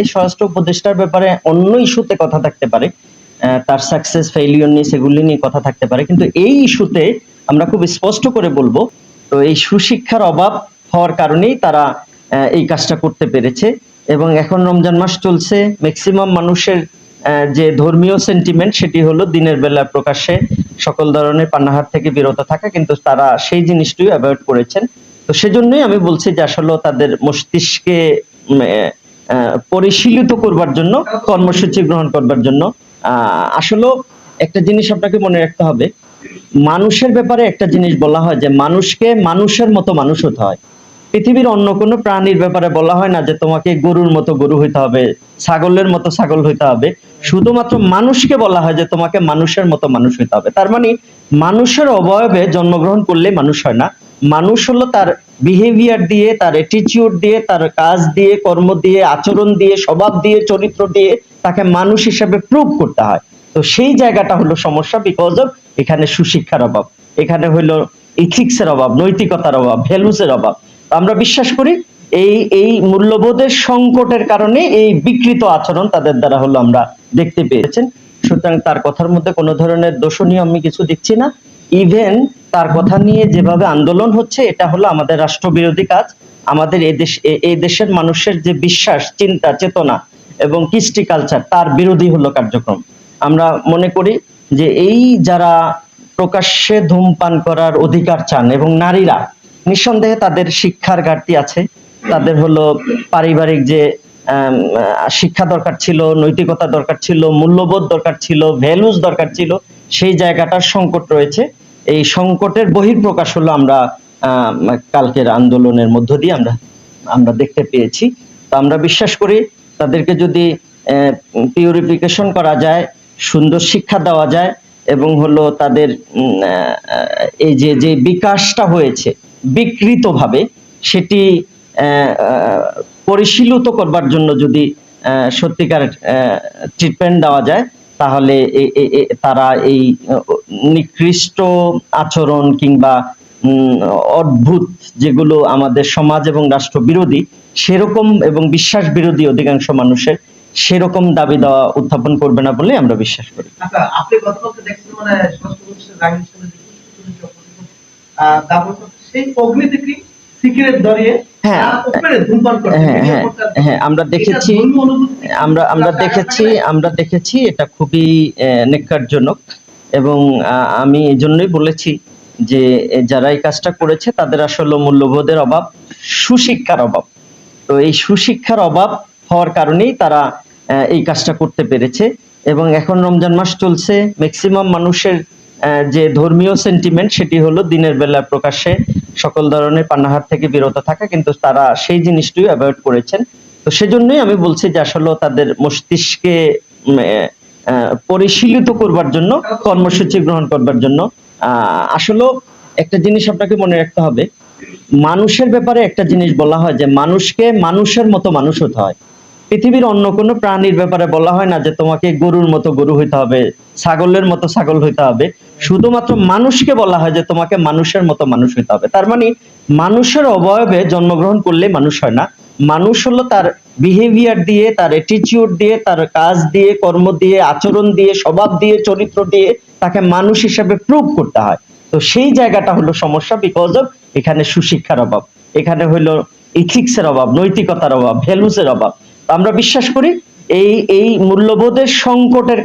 এই স্বরাষ্ট্র উপদেষ্টার ব্যাপারে অন্য ইস্যুতে কথা থাকতে পারে। তার সাকসেস ফেইলিওর নিয়ে, সেগুলি নিয়ে কথা থাকতে পারে। কিন্তু এই ইস্যুতে আমরা খুব স্পষ্ট করে বলব, তো এই সুশিক্ষার অভাব হওয়ার কারণেই তারা এই কাজটা করতে পেরেছে। এবং এখন রমজান মাস চলছে ম্যাক্সিমাম মানুষের যে ধর্মীয় সেন্টিমেন্ট সেটি হলো দিনের বেলা প্রকাশ্যে সকল ধরনের পান্নাহার থেকে বিরত থাকা, কিন্তু তারা সেই জিনিসটিও অ্যাভয়েড করেছেন। তো সেজন্যই আমি বলছি যে আসলে তাদের মস্তিষ্কে পরিশীলিত করবার জন্য, কর্মসূচি গ্রহণ করবার জন্য আসলে একটা জিনিস আপনাকে মনে রাখতে হবে, মানুষের ব্যাপারে একটা জিনিস বলা হয় যে মানুষকে মানুষের মতো মানুষ হতে হয়। পৃথিবীর অন্য কোনো প্রাণীর ব্যাপারে বলা হয় না যে তোমাকে গরুর মতো গরু হইতে হবে, ছাগলের মতো ছাগল হইতে হবে। শুধুমাত্র মানুষকে বলা হয় যে তোমাকে মানুষের মতো মানুষ হইতে হবে। তার মানে মানুষের অবয়বে জন্মগ্রহণ করলে মানুষ হয় না। মানুষ হলো তার বিহেভিয়ার দিয়ে, তার অ্যাটিটিউড দিয়ে, তার কাজ দিয়ে, কর্ম দিয়ে, আচরণ দিয়ে, স্বভাব দিয়ে, চরিত্র দিয়ে তাকে মানুষ হিসেবে প্রুভ করতে হয়। তো সেই জায়গাটা হলো সমস্যা বিকজ অফ এখানে সুশিক্ষার অভাব। এখানে হইল ইথিক্সের অভাব, নৈতিকতার অভাব ভ্যালুসের অভাব। আমরা বিশ্বাস করি এই এই মূল্যবোধের সংকটের কারণে এই বিকৃত আচরণ তাদের দ্বারা হলো আমরা দেখতে পেয়েছেন। সুতরাং তার কথার মধ্যে কোনো ধরনের দোষণীয় আমি কিছু দেখছি না। ইভেন তার কথা নিয়ে যেভাবে আন্দোলন হচ্ছে, এটা হলো আমাদের রাষ্ট্রবিরোধী কাজ, আমাদের এই দেশ, এ- এই দেশের মানুষের যে বিশ্বাস, চিন্তা, চেতনা এবং কৃষ্টি কালচার তার বিরোধী হলো কার্যক্রম। আমরা মনে করি যে এই যারা প্রকাশ্যে ধূমপান করার অধিকার চান এবং নারীরা, নিঃসন্দেহে তাদের শিক্ষার ঘাটতি আছে। তাদের হলো পারিবারিক যে শিক্ষা দরকার ছিল, নৈতিকতা দরকার ছিল, মূল্যবোধ দরকার ছিল ভ্যালুস দরকার ছিল, সেই জায়গাটার সংকট রয়েছে। এই সংকটের বহির্প্রকাশ হলো আমরা কালকের আন্দোলনের মধ্য দিয়ে আমরা আমরা দেখতে পেয়েছি। তো আমরা বিশ্বাস করি তাদেরকে যদি পিউরিফিকেশন করা যায়, সুন্দর শিক্ষা দেওয়া যায় এবং হলো তাদের এই যে যে বিকাশটা হয়েছে বিকৃতভাবে, সেটি পরিশীলিত করবার জন্য যদি সত্যিকার ট্রিটমেন্ট দেওয়া যায় তাহলে তারা এই নিকৃষ্ট আচরণ কিংবা অদ্ভুত যেগুলো আমাদের সমাজ এবং রাষ্ট্র বিরোধী, সেরকম এবং বিশ্বাস বিরোধী অধিকাংশ মানুষের সেরকম দাবি দেওয়া উত্থাপন করবে না বলে আমরা বিশ্বাস করি। আচ্ছা মানে সেই হ্যাঁ। হ্যাঁ হ্যাঁ হ্যাঁ আমরা দেখেছি আমরা আমরা দেখেছি? আমরা দেখেছি এটা খুবই নেককারজনক এবং আমি এই জন্যই বলেছি যে যারা এই কাজটা করেছে তাদের আসলে মূল্যবোধের অভাব সুশিক্ষার অভাব তো এই সুশিক্ষার অভাব হওয়ার কারণেই তারা এই কাজটা করতে পেরেছে এবং এখন রমজান মাস চলছে ম্যাক্সিমাম মানুষের যে ধর্মীয় সেন্টিমেন্ট সেটি হলো দিনের বেলা প্রকাশ্যে সকল ধরনের পানাহার থেকে বিরত থাকা, কিন্তু তারা সেই জিনিসটিও অ্যাভয়েড করেছেন। তো সেজন্যই আমি বলছি যে আসলে তাদের মস্তিষ্কে পরিশীলিত করবার জন্য, কর্মসূচি গ্রহণ করবার জন্য আসলে একটা জিনিস আপনাকে মনে রাখতে হবে। মানুষের ব্যাপারে একটা জিনিস বলা হয় যে মানুষকে মানুষের মতো মানুষ হতে হয়। পৃথিবীর অন্য কোনো প্রাণীর ব্যাপারে বলা হয় না যে তোমাকে গরুর মতো গরু হইতে হবে, ছাগলের মতো ছাগল হইতে হবে। শুধুমাত্র মানুষকে বলা হয় যে তোমাকে মানুষের মতো মানুষ হইতে হবে। তার মানে মানুষের অবয়বে জন্মগ্রহণ করলে মানুষ হয় না। মানুষ হলো তার বিহেভিয়ার দিয়ে, তার অ্যাটিটিউড দিয়ে, তার কাজ দিয়ে, কর্ম দিয়ে, আচরণ দিয়ে, স্বভাব দিয়ে, চরিত্র দিয়ে তাকে মানুষ হিসেবে প্রুভ করতে হয়। তো সেই জায়গাটা হলো সমস্যা বিকজ অফ এখানে সুশিক্ষার অভাব। এখানে হইল ইথিক্সের অভাব, নৈতিকতার অভাব ভ্যালুসের অভাব। আমরা বিশ্বাস করি এই এই মূল্যবোধের সংকটের